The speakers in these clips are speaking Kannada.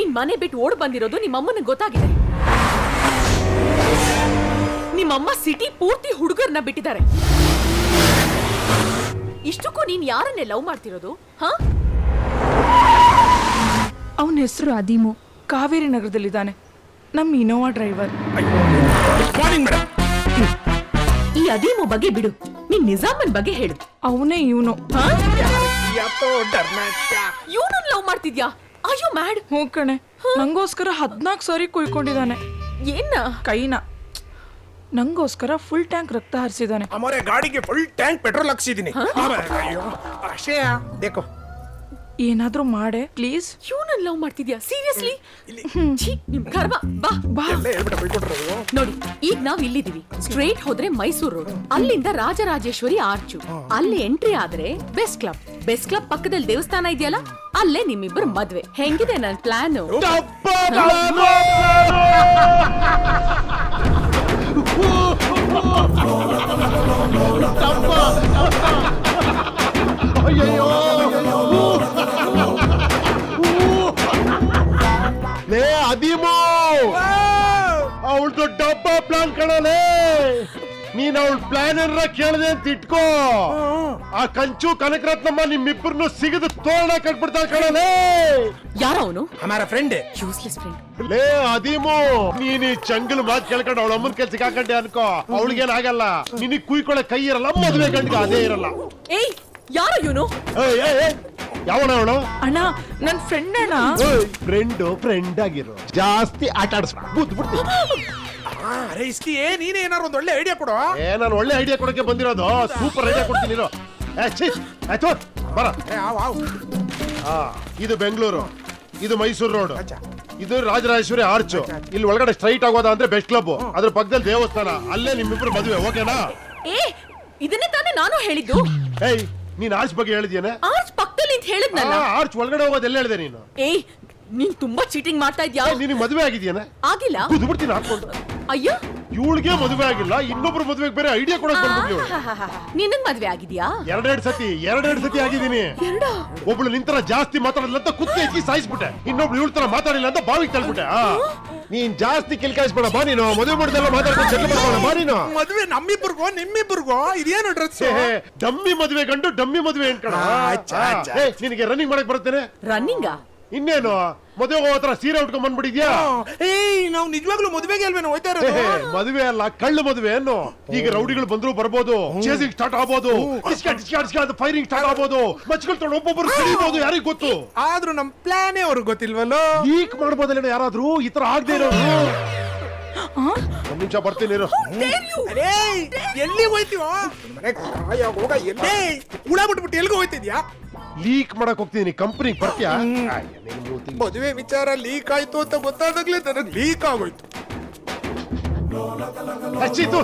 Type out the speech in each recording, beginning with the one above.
ನೀನ್ ಮನೆ ಬಿಟ್ಟು ಓಡ್ ಬಂದಿರೋದು ನಿಮ್ಮಮ್ಮನ ಗೊತ್ತಾಗಿದೆ ನಿಮ್ಮಮ್ಮ ಸಿಟಿ ಪೂರ್ತಿ ಹುಡುಗರನ್ನ ಬಿಟ್ಟಿದ್ದಾರೆ ಇಷ್ಟಕ್ಕೂ ನೀನ್ ಯಾರನ್ನೇ ಲವ್ ಮಾಡ್ತಿರೋದು ಹಾ ಅವನ ಹೆಸರು ಅದೀಮು ಕಾವೇರಿ ನಗರದಲ್ಲಿದ್ದಾನೆ ನಮ್ಮ ಇನೋವಾ ಡ್ರೈವರ್ ಈ ಅದೀಮು ಬಗ್ಗೆ ಬಿಡು ನೀನ್ ನಿಜಾಮನ್ ಬಗ್ಗೆ ಹೇಳು ಅವನೇ ಇವನು ಹಾ ಯಾತೋ ಡರ್ನ ಇವನನ್ನ ಲವ್ ಮಾಡ್ತಿದ್ಯಾ ಅಯ್ಯೋ ಮ್ಯಾಡ್. ಹ್ಞೂ ಕಣೆ. ನಂಗೋಸ್ಕರ ಹದಿನಾಲ್ಕು ಸಾರಿ ಕುಯ್ಕೊಂಡಿದ್ದಾನೆ. ಏನ? ಕೈನ. ನಂಗೋಸ್ಕರ ಫುಲ್ ಟ್ಯಾಂಕ್ ರಕ್ತ ಹರಿಸಿದ್ದಾನೆ. ಹಮಾರೆ ಗಾಡಿಗೆ ಫುಲ್ ಟ್ಯಾಂಕ್ ಪೆಟ್ರೋಲ್ ಹಾಕ್ಸಿದೀನಿ ಅಯ್ಯೋ ಏನಾದ್ರೂ ಮಾಡೆ ಪ್ಲೀಸ್ ಇವನನ್ನ ಲವ್ ಮಾಡ್ತಿದ್ಯಾ? ಸೀರಿಯಸ್ಲಿ ನಿಮ್ ಕರ್ಮ ಬಾ. ಬಾ. ಅಲ್ಲೇ ಹೇಳ್ಬಿಟ್ಟ ಬೈಕೊಟ್ರು ನೋಡಿ ಈಗ ನಾವ್ ಇಲ್ಲಿದೀವಿ ಸ್ಟ್ರೇಟ್ ಹೋದ್ರೆ ಮೈಸೂರು ರೋಡ್ ಅಲ್ಲಿಂದ ರಾಜರಾಜೇಶ್ವರಿ ಆರ್ಚು ಅಲ್ಲಿ ಎಂಟ್ರಿ ಆದ್ರೆ ಬೆಸ್ಟ್ ಕ್ಲಬ್ ಬೆಸ್ಟ್ ಕ್ಲಬ್ ಪಕ್ಕದಲ್ಲಿ ದೇವಸ್ಥಾನ ಇದೆಯಲ್ಲ? ಅಲ್ಲೇ ನಿಮ್ಮಿಬ್ಬರು ಮದ್ವೆ. ಹೆಂಗಿದೆ ನನ್ನ ಪ್ಲಾನ್? ಲೇ ಅವಳದು ಅವಳ್ದು ಡಬ್ಬ ಪ್ಲಾನ್ ಕಣಲೇ ನೀನ್ ಅವಳ ಪ್ಲಾನ್ ಏನಾರ ಕೇಳದೆ ಅಂತ ಇಟ್ಕೋ. ಆ ಕಂಚು ಕನಕರತ್ನಮ್ಮ ನಿಮ್ಮಿಬ್ಬರನ್ನು ಸಿಗದು ತೋರಣ ಕಟ್ಬಿಡ್ತಾ ಕಣಲೇ ಯಾರ ಅವನು ಹಮಾರ ಫ್ರೆಂಡ್ ಯೂಸ್ಲೆಸ್ ಫ್ರೆಂಡ್ ಲೇ ಅದೀಮು ನೀನ್ ಈ ಚಂಗಲ್ ಮಾತ್ ಕೇಳ್ಕೊಂಡು ಅವಳ ಅಮ್ಮನ ಕೆಲ್ಸಕ್ಕೆ ಹಾಕಂಡೆ ಅನ್ಕೋ. ಅವಳಿಗೇನಾಗಲ್ಲ. ನಿನಗ್ ಕುಯ್ಕೊಳ್ಳೋ ಕೈ ಇರಲ್ಲ ಮದ್ವೆ ಗಂಡಿಗೆ ಅದೇ ಇರಲ್ಲ. ಏಯ್ ಯಾರು ಇವನು? ಏಯ್, ಏಯ್, ಏಯ್, ಯಾವನ ಅವಳು? ಅಣ್ಣ ನನ್ ಫ್ರೆಂಡ್ ಅಣ್ಣ. ಫ್ರೆಂಡ್ ಫ್ರೆಂಡ್ ಆಗಿರೋ. ಜಾಸ್ತಿ ಆಟ ಆಡಿಸ್ಬಿಡ್ತೀನಿ ಅರೆ ಇಸ್ಕಿ ಏ ನೀನೇ ಏನಾರು ಒಂದ್ ಒಳ್ಳೆ ಐಡಿಯಾ ಕೊಡು ಏ ನಾನು ಒಳ್ಳೆ ಐಡಿಯಾ ಕೊಡಕ್ಕೆ ಬಂದಿರೋದು. ಸೂಪರ್ ಐಡಿಯಾ ಕೊಡ್ತೀನಿ ಇರು. ಏ, ಛೀ, ಆಯ್ತು ಬರ. ಏ, ಆವ್, ಆವ್. ಆ, ಇದು ಬೆಂಗಳೂರು ಇದು ಮೈಸೂರು ರೋಡ್ ಅಚ್ಚಾ. ಇದು ರಾಜರಾಜೇಶ್ವರಿ ಆರ್ಚ್. ಇಲ್ಲಿ ಒಳಗಡೆ ಸ್ಟ್ರೈಟ್ ಆಗೋದ ಅಂದ್ರೆ ಬೆಸ್ಟ್ ಕ್ಲಬ್ ಅದ್ರ ಪಕ್ಕದಲ್ಲಿ ದೇವಸ್ಥಾನ. ಅಲ್ಲೇ ನಿಮ್ಮಿಬ್ರು ಮದುವೆ ಓಕೆನಾ? ಏ ಇದನ್ನೇ ತಾನೇ ನಾನು ಹೇಳಿದ್ದು? ಏಯ್ ನೀನ್ ಆರ್ಚ್ ಬಗ್ಗೆ ಹೇಳಿದ್ಯೇನೆ? ಆರ್ಚ್ ಪಕ್ಕದಲ್ಲಿ ಅಂತ ಹೇಳಿದ್ನಲ್ಲ? ಆರ್ಚ್ ಒಳಗಡೆ ಹೋಗೋದು ಎಲ್ಲ ಹೇಳಿದೆ ನೀನು? ಏಯ್ ನೀನ್ ತುಂಬಾ ಚೀಟಿಂಗ್ ಮಾಡ್ತಾ ಇದ್ಯಾ? ಏ, ನಿನಗ್ ಮದುವೆ ಆಗಿದ್ಯೇನೆ? ಆಗಿಲ್ಲ. ಕುದ್ಬಿಡ್ತೀನಿ ಹಾಕೊಂಡು ಅಯ್ಯೋ. ಇವಳಿಗೆ ಮದುವೆ ಆಗಿಲ್ಲ ಇನ್ನೊಬ್ರು ಮದುವೆಗೆ ಬೇರೆ ಐಡಿಯಾ ಕೊಡಕ್ ಬಂದ್ಬಿಟ್ಟು. ನಿನಗ್ ಮದ್ವೆ ಆಗಿದ್ಯಾ? ಎರಡೆರಡು ಸತಿ ಎರಡೆರಡು ಸತಿ ಆಗಿದ್ದೀನಿ. ಎರಡ ಒಬ್ಳು ನಿಂತರ ಜಾಸ್ತಿ ಮಾತಾಡಲ್ಲ ಅಂತ ಕುತ್ತಿ ಹೆಚ್ಚಿ ಸಾಯಿಸ್ಬಿಟ್ಟೆ. ಇನ್ನೊಬ್ಳು ಇವಳ ತರ ಮಾತಾಡಿಲ್ಲ ಅಂತ ಬಾವಿಗೆ ತಳ್ಬಿಟ್ಟೆ. ಆ. ನೀನ್ ಜಾಸ್ತಿ ಕಿಲ್ಕಾಯಿಸ್ಬೇಡ ಬಾ ನೀನು. ಮದುವೆ ಮಾಡಿದೆಲ್ಲ ಮಾತಾಡ್ಕೊಂಡು ಮಾಡ್ಕೊಳ್ಳ ಬಾ ನೀನು. ಮದ್ವೆ ನಮ್ಮಿಬ್ರಿಗೋ ನಿಮ್ಮಿಬ್ರಿಗೋ? ಇದೇನು ಡ್ರೆಸ್ ಡಮ್ಮಿ ಮದುವೆ ಗಂಡು ಡಮ್ಮಿ ಮದುವೆ ಅನ್ಕಣ ಆ. ನಿನಗೆ ರನ್ನಿಂಗ್ ಮಾಡಕ್ ಬರ್ತೇನೆ ರನ್ನಿಂಗ್ ಇನ್ನೇನು? ಮದುವೆ ಹೋಗೋ ಸೀರೆ ಉಟ್ಕೊಂಡ್ ಬಂದ್ಬಿಟ್ಟಿದ್ಯಾ? ಏಯ್ ನಾವು ನಿಜವಾಗ್ಲೂ ಮದುವೆಗೆ ಅಲ್ವೇನು ಹೋಯ್ತಾ ಇರೋದು? ಮದುವೆ ಅಲ್ಲ ಕಳ್ಳು ಮದುವೆ ಏನು? ಈಗ ರೌಡಿಗಳು ಬಂದ್ರು ಬರ್ಬೋದು ಚೇಸಿಂಗ್ ಸ್ಟಾರ್ಟ್ ಆಗ್ಬೋದು ಡಿಸ್ಕಾ ಡಿಸ್ಕಾ ಡಿಸ್ಕಾ ಅಂತ ಫೈರಿಂಗ್ ಸ್ಟಾರ್ಟ್ ಆಗ್ಬೋದು ಮಚ್ಕೊಳ್ ತೊಗೊಂಡು ಒಬ್ಬೊಬ್ಬರು ಕಡಿಬೋದು ಯಾರಿಗ್ ಗೊತ್ತು? ಆದ್ರೂ ನಮ್ ಪ್ಲಾನೇ ಅವ್ರಿಗೆ ಗೊತ್ತಿಲ್ವಲ್ಲೋ? ಲೀಕ್ ಮಾಡ್ಬೋದಲ್ಲ ಯಾರಾದ್ರೂ? ಈ ತರ ಆಗದೆ ಇರೋರು? ಒಂದ್ ನಿಮಿಷ ಬರ್ತೀನಿ ಎಲ್ಲಿ ಹೋಯ್ತೀವ ಎಲ್ಲಿ ಹೋಯ್ತೀವ? ಮನೆ ಕಾಯ ಹೋಗ ಎಲ್ಲೇ ಹುಳ ಬಿಟ್ಬಿಟ್ಟು ಎಲ್ಗೂ ಹೋಯ್ತಿದ್ಯಾ? ಲೀಕ್ ಮಾಡಕ್ ಹೋಗ್ತೀನಿ. ಕಂಪ್ನಿ ಬರ್ತೀಯಾ? ಮದುವೆ ವಿಚಾರ ಲೀಕ್ ಆಯ್ತು ಅಂತ ಗೊತ್ತಾದಾಗ್ಲೇ ನನಗೆ ಲೀಕ್ ಆಗೋಯ್ತು. ಹಚ್ಚಿತ್ತು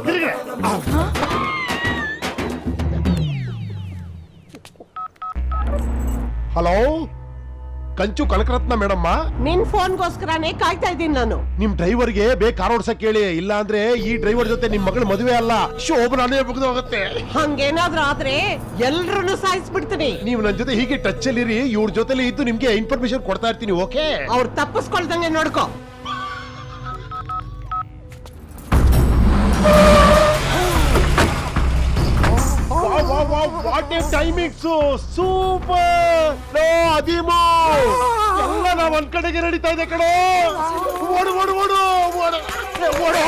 ಹಲೋ ಕಂಚು ಕನಕರತ್ನ ಮೇಡಮ್ಮ. ನಿನ್ ಗೋಸ್ಕರನೇ ಕಾಯ್ತಾ ಇದ್ದೀನಿ ನಾನು. ನಿಮ್ ಡ್ರೈವರ್ಗೆ ಬೇಗ ಕಾರ್ ಓಡ್ಸಕ್ ಹೇಳಿ ಇಲ್ಲ ಅಂದ್ರೆ ಈ ಡ್ರೈವರ್ ಜೊತೆ ನಿಮ್ ಮಗಳ ಮದುವೆ ಅಲ್ಲ. ಶೋಭನಾನೇ ಮುಗಿದು ಹೋಗುತ್ತೆ. ಹಂಗೇನಾದ್ರೂ ಆದ್ರೆ ಎಲ್ರನ್ನೂ ಸಾಯಿಸ್ಬಿಡ್ತೀನಿ. ನೀವು ನನ್ ಜೊತೆ ಹೀಗೆ ಟಚ್ ಅಲ್ಲಿ ಇವ್ರ ಜೊತೆಲಿ ಇದ್ದು ನಿಮ್ಗೆ ಇನ್ಫಾರ್ಮೇಶನ್ ಕೊಡ್ತಾ ಇರ್ತೀನಿ ಓಕೆ ಅವ್ರು ತಪ್ಪಿಸ್ಕೊಳ್ದಂಗೆ ನೋಡ್ಕೋ. ಎ ಸೂಪರ್! ಎಲ್ಲ ನಾವ್ ಒಂದ್ ಕಡೆಗೆ ನಡೀತಾ ಇದೆ ಕಣೋ! ಓಡು ಓಡು ಓಡು! ಓಡು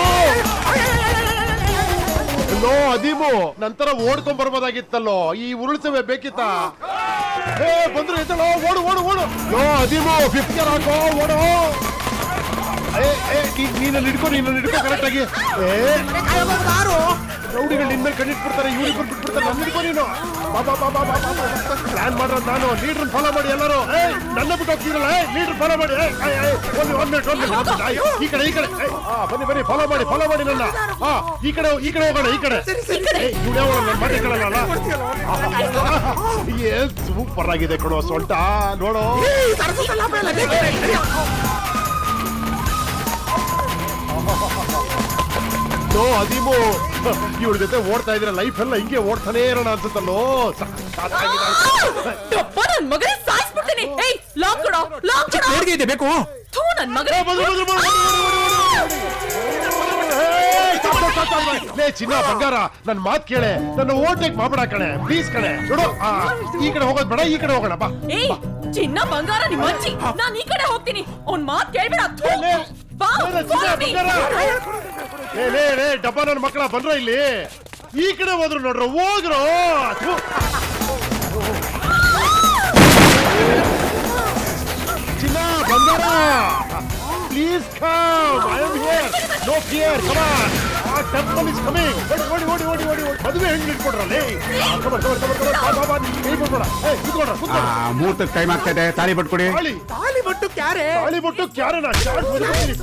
ಲೋ ಅದೀಮು ನಂತರ ಓಡ್ಕೊಂಡ್ ಬರ್ಬೋದಾಗಿತ್ತಲ್ಲೋ? ಈ ಉರುಳಿಸವೆ ಬೇಕಿತ್ತ? ಏ, ಬಂದ್ರು ಎದ್ದಳೋ, ಓಡು ಓಡು ಓಡು! ನೋ ಅದೀಮು ಫಿಫ್ಟರ್ ಹಾಕೋ, ಓಡು! ಏ ಏ ನೀನಲ್ಲಿ ಹಿಡ್ಕೊ ನೀನಲ್ಲಿ ಹಿಡ್ಕೊ ಕರೆಕ್ಟಾಗಿ ಏ ರೌಡಿಗಳು ನಿನ್ ಮೇಲೆ ಕಣ್ಣಿಟ್ಬಿಡ್ತಾರೆ ಇವ್ರಿಬ್ರು ಬಿಟ್ಬಿಡ್ತಾರೆ ನನ್ನ ಹಿಡ್ಕೊ ನೀನು ಬಾ ಬಾ ಬಾ ಬಾ ಬಾ ಬಾ ಬಾ. ಪ್ಲಾನ್ ಮಾಡೋದು ನಾನು ಲೀಡರ್ ಫಾಲೋ ಮಾಡಿ ಎಲ್ಲರೂ ನನ್ನ ಬಿಟ್ಟು ಹೋಗ್ತೀರಲ್ಲ ಲೀಡರ್ ಫಾಲೋ ಮಾಡಿ ಒಂದ್ ಒಂದ್ ಮಿನಿಟ್ ಒಂದ್ ಮಿನಿಟ್ ಈ ಕಡೆ ಈ ಕಡೆ ಬನ್ನಿ ಬನ್ನಿ ಫಾಲೋ ಮಾಡಿ ಫಾಲೋ ಮಾಡಿ ನನ್ನ ಹಾ ಈ ಕಡೆ ಈ ಕಡೆ ಹೋಗೋಣ ಈ ಕಡೆ ಇವಳೇ ಯಾವ ನನ್ನ ಮಾತೆ ಕೇಳಲ್ಲ ಏನ್ ಸೂಪರ್ ಆಗಿದೆ ಕಣೋ ಸೊಂಟ ನೋಡೋ ನೋ ಅದೀಮು ಇವಳ ಜೊತೆ ಓಡ್ತಾ ಇದ್ರೆ ಲೈಫ್ ಎಲ್ಲ ಹಿಂಗೆ ಓಡ್ತಾನೆ ಇರೋಣ ಅನ್ಸುತ್ತಲ್ಲೋ? ಸಾಕಾಗಿದೆ. ಯಪ್ಪ, ನನ್ ಮಗನೇ ಸಾಯಿಸ್ಬಿಡ್ತೀನಿ. ಏಯ್ ಲಾಕ್ ಕೊಡೋ ಲಾಕ್ ಕೊಡೋ. ಇದೆ ಬೇಕು? ಥು, ನನ್ ಏ. ಏ. ಲೇ ಚಿನ್ನ ಬಂಗಾರ ನನ್ ಮಾತ್ ಕೇಳೆ. ನನ್ನ ಓಟೆಕ್ ಮಾಡ್ಬೇಡ ಕಣೆ ಪ್ಲೀಸ್ ಕಣೆ. ನೋಡು ಆ, ಈ ಕಡೆ ಹೋಗೋದ್ ಬೇಡ ಈ ಕಡೆ ಹೋಗೋಣ ಬಾ. ಏಯ್ ಚಿನ್ನ ಬಂಗಾರ ನಿಮ್ ಅಜ್ಜಿ. ನಾನ್ ಈ ಕಡೆ ಹೋಗ್ತೀನಿ. ಅವ್ನ್ ಮಾತ್ ಕೇಳ್ಬೇಡ. ಥು. ಲೇ, ಬಾ follow me. ಡಬ್ಬ ನನ್ನ ಮಕ್ಕಳ ಬಂದ್ರ ಇಲ್ಲಿ? ಈ ಕಡೆ ಹೋದ್ರು ನೋಡ್ರ ಹೋಗ್ರು ಥು. ಚಿನ್ನ, ಬಂಗಾರ. Please come I am here no fear come on a temple is coming ಓಡಿ ಓಡಿ ಓಡಿ ಓಡಿ ಓಡಿ ಓಡಿ ಮದುವೆ ಹೆಂಗ್ ಇಟ್ಕೊಡ್ರಲ್ಲಿ ಮುಹೂರ್ತಕ್ಕೆ ಟೈಮ್ ಆಗ್ತಾ ಇದೆ ತಾಳಿ ಪಟ್ಕೊಡಿ ತಾಳಿ ಬಟ್ಟು ಕ್ಯಾರೆ ತಾಳಿ ಬಿಟ್ಟು ಕ್ಯಾರನ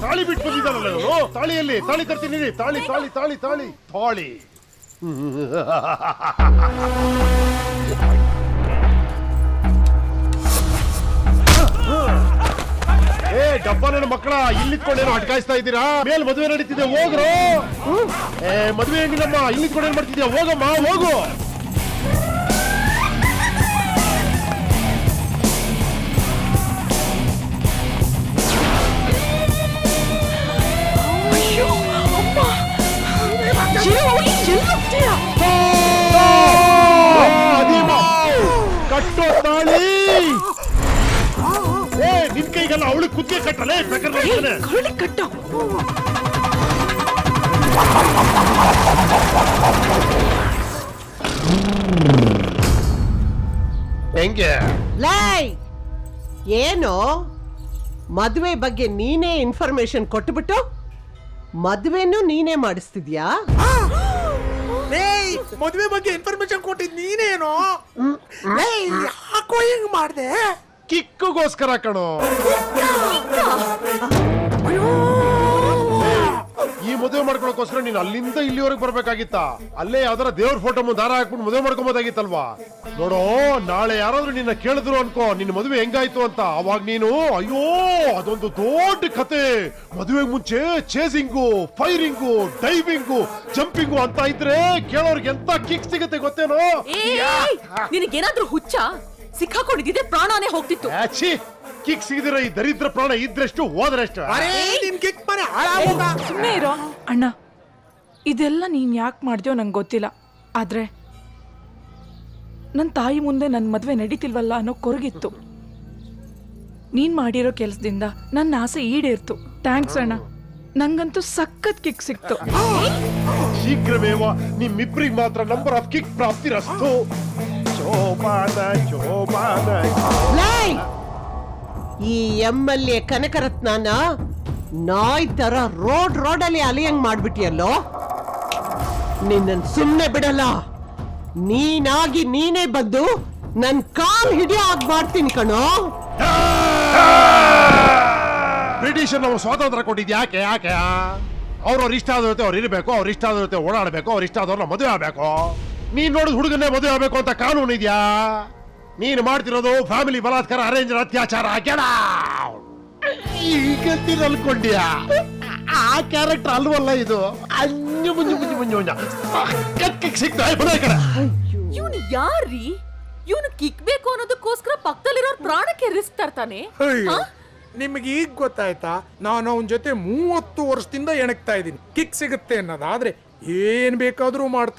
ತಾಳಿ ಬಿಟ್ಟು ಬಂದಿದ್ದಾರಲ್ಲ ಇವನು ತಾಳಿಯಲ್ಲಿ ತಾಳಿ ತರ್ತೀನಿ. ತಾಳಿ ತಾಳಿ ತಾಳಿ ತಾಳಿ ತಾಳಿ ಡಬ್ಬ ನನ್ನ ಮಕ್ಕಳ ಇಲ್ಲಿತ್ಕೊಂಡೇನು ಅಟ್ಕಾಯಿಸ್ತಾ ಇದ್ದೀರಾ? ಮೇಲ್ ಮದುವೆ ನಡೀತಿದೆ ಹೋಗ್ರು. ಏ ಮದುವೆ ಹೆಂಗಿಲ್ಲಮ್ಮ ಇಲ್ಲಿತ್ಕೊಂಡೇನ್ ಮಾಡ್ತಿದ್ಯಾ? ಹೋಗಮ್ಮ ಹೋಗು. ಅವಳು ಕುತ್ತಿಗೆ ಕಟ್ಟಲೇ? ಬೇಕಾದ್ರೆ ಕರುಳಿ ಕಟ್ಟೋ. ಹೆಂಗೆ? ಲೈ ಏನು? ಮದುವೆ ಬಗ್ಗೆ ನೀನೇ ಇನ್ಫಾರ್ಮೇಶನ್ ಕೊಟ್ಟುಬಿಟ್ಟು ಮದುವೆನೂ ನೀನೇ ಮಾಡಿಸ್ತಿದ್ಯಾ? ಮದುವೆ ಮದ್ವೆ ಬಗ್ಗೆ ಇನ್ಫಾರ್ಮೇಶನ್ ಕೊಟ್ಟಿದ್ ನೀನೇನೋ? ಯಾಕೋ ಹಿಂಗ್ ಮಾಡ್ದೆ? ಕಿಕ್ಕುಗೋಸ್ಕರ ಕಣೋ. ಈ ಮದುವೆ ಮಾಡ್ಕೊಳಕ್ಕೋಸ್ಕರ ನೀನ್ ಅಲ್ಲಿಂದ ಇಲ್ಲಿವರೆಗೆ ಬರ್ಬೇಕಾಗಿತ್ತ? ಅಲ್ಲೇ ಯಾವ್ದಾರ ದೇವ್ರ ಫೋಟೋ ಮುಂದೆ ದಾರ ಹಾಕ್ಬಿಟ್ಟು ಮದುವೆ ಮಾಡ್ಕೊಬೋದಾಗಿತ್ತಲ್ವಾ? ನೋಡೋ ನಾಳೆ ಯಾರಾದ್ರೂ ನಿನ್ನ ಕೇಳಿದ್ರು ಅನ್ಕೋ ನಿನ್ನ ಮದುವೆ ಹೆಂಗಾಯ್ತು ಅಂತ. ಅವಾಗ ನೀನು ಅಯ್ಯೋ ಅದೊಂದು ದೊಡ್ಡ ಕತೆ. ಮದುವೆಗೆ ಮುಂಚೆ ಚೇಸಿಂಗು ಫೈರಿಂಗು ಡೈವಿಂಗು ಜಂಪಿಂಗು ಅಂತ ಇದ್ರೆ ಕೇಳೋರ್ಗೆ ಎಂತ ಕಿಕ್ ಸಿಗುತ್ತೆ ಗೊತ್ತೇನೋ? ನಿನಗೇನಾದ್ರೂ ಹುಚ್ಚ? ಸಿಕ್ಕಾಕೊಂಡಿದ್ದೆ ಪ್ರಾಣಾನೇ ಹೋಗ್ತಿತ್ತು. ಕಿಕ್ ಸಿಗದಿರೋ ಈ ದರಿದ್ರ ಪ್ರಾಣ ಇದ್ರಷ್ಟು ಹೋದ್ರಷ್ಟು. ಅರೇ ನಿನ್ ಕಿಕ್ ಮನೆ ಸುಮ್ಮನೆ ಇರೋ. ಅಣ್ಣ ಇದೆಲ್ಲ ನೀನ್ ಯಾಕೆ ಮಾಡ್ದ್ಯೋ ನಂಗೆ ಗೊತ್ತಿಲ್ಲ. ಆದ್ರೆ ನನ್ನ ತಾಯಿ ಮುಂದೆ ನನ್ನ ಮದುವೆ ನಡೀತಿಲ್ವಲ್ಲ ಅನ್ನೋ ಕೊರಗಿತ್ತು. ನೀನ್ ಮಾಡಿರೋ ಕೆಲಸದಿಂದ ನನ್ನ ಆಸೆ ಈಡೇರ್ತು. ಥ್ಯಾಂಕ್ಸ್ ಅಣ್ಣ. ನಂಗಂತೂ ಸಖತ್ ಕಿಕ್ ಸಿಕ್ತು. ಶೀಘ್ರವೇವ ನಿಮ್ಮಿಬ್ರಿಗೆ ಮಾತ್ರ ನಂಬರ್ ಆಫ್ ಕಿಕ್ ಪ್ರಾಪ್ತಿರಸ್ತು. ಶೋಭಾನ ಶೋಭಾನ ಲೈ! ಈ ಎಂ ಎಲ್ ಎ ಕನಕರತ್ನನ ನಾಯ್ ತರ ರೋಡ್ ರೋಡಲ್ಲಿ ಅಲಿಯಂಗ್ ಮಾಡ್ಬಿಟ್ಟಿಯಲ್ಲೋ? ನಿನ್ನ ಸುಮ್ಮನೆ ಬಿಡಲ್ಲ. ನೀನಾಗಿ ನೀನೇ ಬಂದು ನನ್ ಕಾಲ್ ಹಿಡಿಯೋ ಆಗ್ ಮಾಡ್ತೀನಿ ಕಣೋ. ಬ್ರಿಟಿಷರ್ ನಾವು ಸ್ವಾತಂತ್ರ್ಯ ಕೊಟ್ಟಿದ್ ಯಾಕೆ ಯಾಕೆ? ಅವ್ರವ್ರ ಇಷ್ಟ ಆದ್ರೆ ಅವ್ರು ಇರಬೇಕು, ಅವ್ರ ಇಷ್ಟ ಆದ್ರೆ ಓಡಾಡಬೇಕು, ಅವ್ರ ಇಷ್ಟ ಆದವ್ರನ್ನ ಮದುವೆ ಆಗ್ಬೇಕು. ನೀನ್ ನೋಡಿದ ಹುಡುಗನ್ನೇ ಮದುವೆ ಆಗ್ಬೇಕು ಅಂತ ಕಾನೂನು ಇದೆಯಾ? ನೀನು ಮಾಡ್ತಿರೋದು ಫ್ಯಾಮಿಲಿ ಬಲಾತ್ಕಾರ ಅರೇಂಜ್ ಅತ್ಯಾಚಾರ. ಈಗ ಅನ್ಕೊಂಡ್ಯಾ ಆ ಕ್ಯಾರೆಕ್ಟರ್ ಅಲ್ವಲ್ಲ ಇದು? ಅಂಜು ಮುಂಜು ಮುಂಜು ಮುಂಜು ಮುಂಜ ಯಾರಿ ಬದ ಕಡೆ. ಇವನು ಕಿಕ್ ಬೇಕು ಕಿಕ್ಬೇಕು ಅನ್ನೋದಕ್ಕೋಸ್ಕರ ಪಕ್ಕದಲ್ಲಿರೋ ಪ್ರಾಣಕ್ಕೆ ರಿಸ್ಕ್ ತರ್ತಾನೆ? ನಿಮ್ಗೆ ಈಗ ಗೊತ್ತಾಯ್ತಾ? ನಾನು ಅವನ ಜೊತೆ ಮೂವತ್ತು ವರ್ಷದಿಂದ ಎಣಕ್ತಾ ಇದ್ದೀನಿ. ಕಿಕ್ ಸಿಗುತ್ತೆ ಅನ್ನೋದಾದ್ರೆ ಏನ್ ಬೇಕಾದ್ರೂ ಮಾಡ್ತಾ